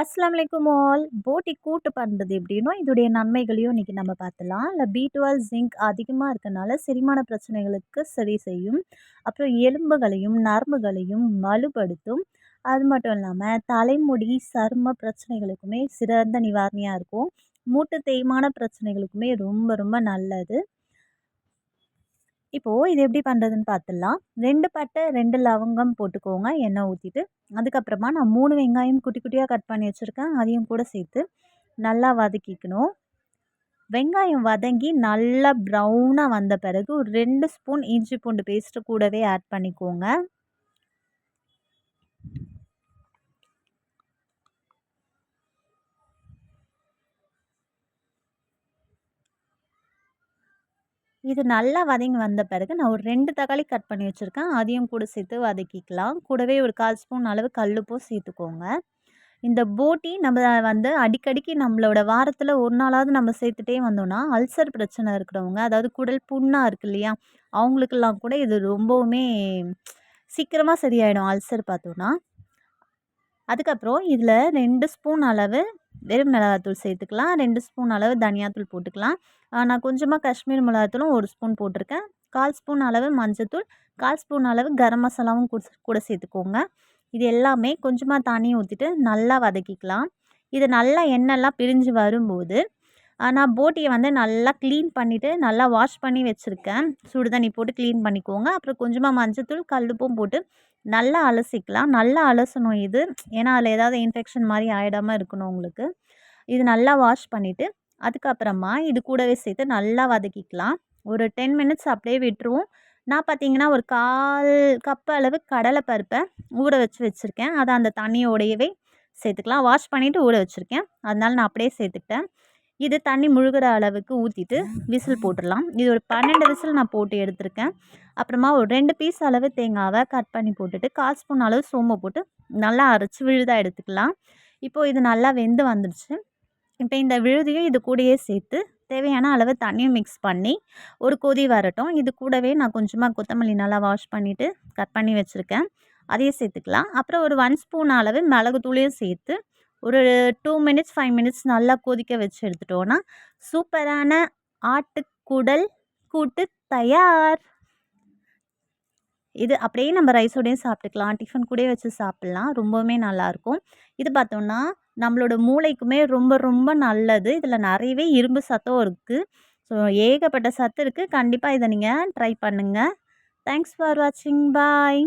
அஸ்லாம் வலைக்கும் ஆல். போட்டி கூட்டு பண்ணுறது எப்படின்னா இதோடைய நன்மைகளையும் இன்றைக்கி நம்ம பார்த்துலாம். இல்லை பி டுவெல் ஜிங்க் அதிகமாக இருக்கனால செரிமான பிரச்சனைகளுக்கு சரி செய்யும். அப்புறம் எலும்புகளையும் நரம்புகளையும் வலுப்படுத்தும். அது மட்டும் இல்லாமல் தலைமுடி சரும பிரச்சனைகளுக்குமே சிறந்த நிவாரணியாக இருக்கும். மூட்டு தேய்மான பிரச்சனைகளுக்குமே ரொம்ப ரொம்ப நல்லது. இப்போது இது எப்படி பண்ணுறதுன்னு பார்த்துடலாம் ரெண்டு பட்டை ரெண்டு லவங்கம் போட்டுக்கோங்க. எண்ணெய் ஊற்றிட்டு அதுக்கப்புறமா நான் மூணு வெங்காயம் குட்டி குட்டியாக கட் பண்ணி வச்சுருக்கேன். அதையும் கூட சேர்த்து நல்லா வதக்கிக்கணும். வெங்காயம் வதங்கி நல்லா ப்ரௌனாக வந்த பிறகு ஒரு ரெண்டு ஸ்பூன் இஞ்சி பூண்டு பேஸ்ட்டு கூடவே ஆட் பண்ணிக்கோங்க. இது நல்லா வதங்கி வந்த பிறகு நான் ஒரு ரெண்டு தக்காளி கட் பண்ணி வச்சுருக்கேன். அதையும் கூட சேர்த்து வதக்கிக்கலாம். கூடவே ஒரு கால் ஸ்பூன் அளவு கல்லுப்பும் சேர்த்துக்கோங்க. இந்த போட்டி நம்ம வந்து அடிக்கடிக்கு நம்மளோட வாரத்தில் ஒரு நாளாவது நம்ம சேர்த்துட்டே வந்தோம்னா அல்சர் பிரச்சனை இருக்கிறவங்க அதாவது குடல் புண்ணாக இருக்கு இல்லையா அவங்களுக்கெல்லாம் கூட இது ரொம்பவுமே சீக்கிரமாக சரியாயிடும் அல்சர் பார்த்தோன்னா அதுக்கப்புறம் இதில் ரெண்டு ஸ்பூன் அளவு வெறும் மிளகாத்தூள் சேர்த்துக்கலாம். ரெண்டு ஸ்பூன் அளவு தனியாத்தூள் போட்டுக்கலாம். நான் கொஞ்சமாக காஷ்மீர் மிளகாத்தூளும் ஒரு ஸ்பூன் போட்டிருக்கேன். கால் ஸ்பூன் அளவு மஞ்சத்தூள் கால் ஸ்பூன் அளவு கரம் மசாலாவும் கூட சேர்த்துக்கோங்க. இது எல்லாமே கொஞ்சமாக தண்ணி ஊற்றிட்டு நல்லா வதக்கிக்கலாம். இது நல்லா எண்ணெய்லாம் பிரிஞ்சு வரும்போது நான் போட்டியை வந்து நல்லா க்ளீன் பண்ணிவிட்டு நல்லா வாஷ் பண்ணி வச்சுருக்கேன். சுடு தண்ணி போட்டு க்ளீன் பண்ணிக்கோங்க. அப்புறம் கொஞ்சமாக மஞ்சத்தூள் கல்லுப்பும் போட்டு நல்லா அலசிக்கலாம். நல்லா அலசணும் இது. ஏன்னா அதில் ஏதாவது இன்ஃபெக்ஷன் மாதிரி ஆகிடாமல் இருக்கணும் உங்களுக்கு. இது நல்லா வாஷ் பண்ணிவிட்டு அதுக்கப்புறமா இது கூடவே சேர்த்து நல்லா வதக்கிக்கலாம். ஒரு டென் மினிட்ஸ் அப்படியே விட்டுருவோம். நான் பார்த்தீங்கன்னா ஒரு கால் கப் அளவு கடலை பருப்பை ஊற வச்சு வச்சுருக்கேன். அதை அந்த தண்ணியோடையவே சேர்த்துக்கலாம். வாஷ் பண்ணிவிட்டு ஊற வச்சுருக்கேன். அதனால் நான் அப்படியே சேர்த்துக்கிட்டேன். இது தண்ணி முழுகிற அளவுக்கு ஊற்றிட்டு விசில் போட்டுடலாம். இது ஒரு பன்னெண்டு விசில் நான் போட்டு எடுத்திருக்கேன். அப்புறமா ஒரு ரெண்டு பீஸ் அளவு தேங்காவை கட் பண்ணி போட்டுட்டு கால் ஸ்பூன் அளவு சோம்பை போட்டு நல்லா அரைச்சி விழுதாக எடுத்துக்கலாம். இப்போது இது நல்லா வெந்து வந்துடுச்சு இப்போ இந்த விழுதியும் இது கூடயே சேர்த்து தேவையான அளவு தண்ணியும் மிக்ஸ் பண்ணி ஒரு கொதி வரட்டும். இது கூடவே நான் கொஞ்சமாக கொத்தமல்லி நல்லா வாஷ் பண்ணிவிட்டு கட் பண்ணி வச்சுருக்கேன். அதையும் சேர்த்துக்கலாம். அப்புறம் ஒரு ஒன் ஸ்பூன் அளவு மிளகுத்தூளையும் சேர்த்து ஒரு டூ மினிட்ஸ் ஃபைவ் மினிட்ஸ் நல்லா கொதிக்க வச்சு எடுத்துட்டோன்னா சூப்பரான ஆட்டுக்குடல் கூட்டு தயார். இது அப்படியே நம்ம ரைஸோடையும் சாப்பிட்டுக்கலாம். டிஃபன் கூட வச்சு சாப்பிட்லாம். ரொம்பவுமே நல்லாயிருக்கும் இது பார்த்தோன்னா நம்மளோட மூளைக்குமே ரொம்ப ரொம்ப நல்லது. இதில் நிறையவே இரும்பு சத்தம் இருக்குது ஸோ ஏகப்பட்ட சத்து இருக்குது கண்டிப்பாக இதை நீங்கள் ட்ரை பண்ணுங்கள் தேங்க்ஸ் ஃபார் வாட்சிங் பாய்